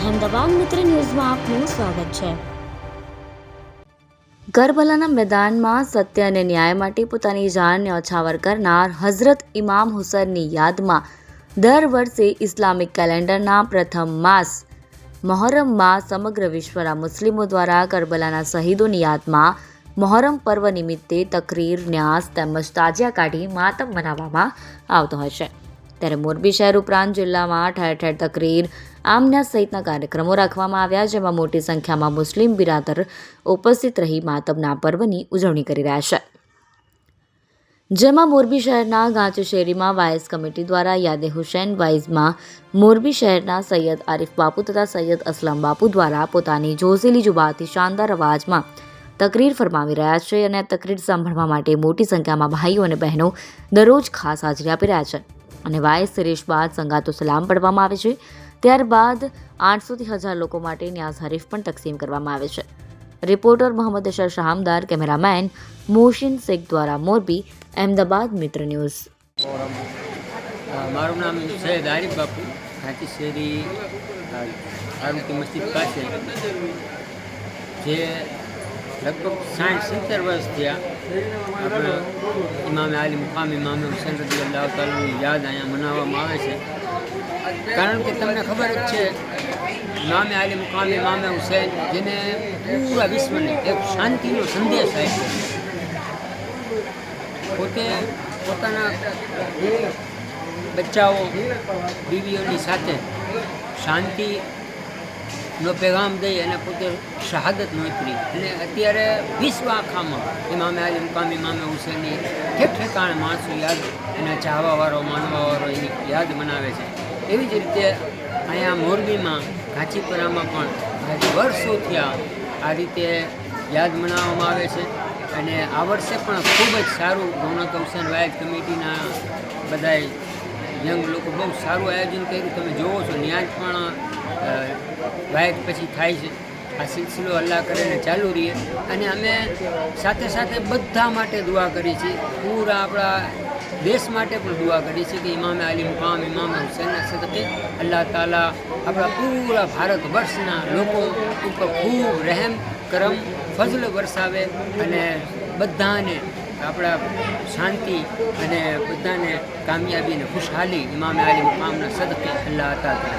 અહેમદાબાદ મિત્ર ન્યૂઝમાં આપનું સ્વાગત છે. કરબલાના મેદાનમાં સત્ય અને ન્યાય માટે પોતાની જાનને ઓછાવર કરનાર હઝરત ઇમામ હુસૈનની યાદમાં દર વર્ષે ઇસ્લામિક કેલેન્ડરના પ્રથમ માસ મહોરમમાં સમગ્ર વિશ્વના મુસ્લિમો દ્વારા કરબલાના શહીદોની યાદમાં મહોરમ પર્વ નિમિત્તે તકરીર, ન્યાસ તેમજ તાજિયા કાઢી માતમ મનાવવામાં આવતો હોય છે. ત્યારે મોરબી શહેર ઉપરાંત જિલ્લામાં ઠેર ઠેર તકરીર આમના સહિતના કાર્યક્રમો રાખવામાં આવ્યા, જેમાં મોટી સંખ્યામાં મુસ્લિમ બિરાદર ઉપસ્થિત રહી માતબના પર્વની ઉજવણી કરી રહ્યા છે. જેમાં મોરબી શહેરના ગાંચી શેરીમાં વાયસ કમિટી દ્વારા યાદે હુસૈન વાઇઝમાં મોરબી શહેરના સૈયદ આરિફ બાપુ તથા સૈયદ અસલમ બાપુ દ્વારા પોતાની જોશીલી જુબાથી શાનદાર અવાજમાં તકરીર ફરમાવી રહ્યા છે અને તકરીર સાંભળવા માટે મોટી સંખ્યામાં ભાઈઓ અને બહેનો દરરોજ ખાસ હાજરી આપી રહ્યા છે. અને વાયસ સિરેશ બાદ સંગાતો સલામ પડવામાં આવે છે. ત્યારબાદ આઠસોથી હજાર લોકો માટે ન્યાઝ હરીફ પણ તકસીમ કરવામાં આવે છે. રિપોર્ટર મોહમ્મદ અશર શાહમદાર, કેમેરામેન મોશિન શેખ દ્વારા મોરબી, અહેમદાબાદ મિત્ર ન્યૂઝ. મારું નામ સૈયદ આરિફ બાપુ ઘાટી શેરી આરોગ્ય મસ્જિદ પાસે. જે લગભગ સાઠ સિત્તેર વર્ષ થયા આપણે ઇમામે આલી મુકામ ઇમામે હુસેન રદી અલ્લાહ તાલાની યાદ અહીંયા મનાવવામાં આવે છે. કારણ કે તમને ખબર જ છે ઇમામે આલી મુકામ ઇમામે હુસેન જેને પૂરા વિશ્વને એક શાંતિનો સંદેશ આપ્યો. પોતે પોતાના બચ્ચાઓ, બીવીઓની સાથે શાંતિનો પેગામ દઈ અને પોતે શહાદત નોતરી. અને અત્યારે વિશ્વ આખામાં ઇમામે આલી મુકામ ઇમામે હુસેનની ઠેક ઠેકાણે માણસો યાદ એના ચાહવાવાળો, માનવાવાળો એની યાદ મનાવે છે. એવી જ રીતે અહીંયા મોરબીમાં ઘાંચીપુરામાં પણ આજે વર્ષો થયા આ રીતે યાદ મનાવવામાં આવે છે. અને આ વર્ષે પણ ખૂબ જ સારું રોનક હુસેન વાયદ કમિટીના બધાય યંગ લોકો બહુ સારું આયોજન કર્યું. તમે જોવો છો ન્યાજ પણ અ, વાયદ પછી થાય છે. આ સિલસિલો અલ્લાહ કરીને ચાલુ રહીએ અને અમે સાથે સાથે બધા માટે દુઆ કરી છે પૂરા આપણા દેશ માટે પણ દુઆ કરી છે કે ઇમામે અલી મુકામ ઇમામે હુસૈનના સદકે અલ્લાહ તાલા આપણા પૂરા ભારત વર્ષના લોકો ઉપર ખૂબ રહેમ કરમ ફઝલ વરસાવે અને બધાને આપણા શાંતિ અને બધાને કામયાબી અને ખુશહાલી ઇમામે અલી મુકામના સદકે અલ્લાહ તાલા.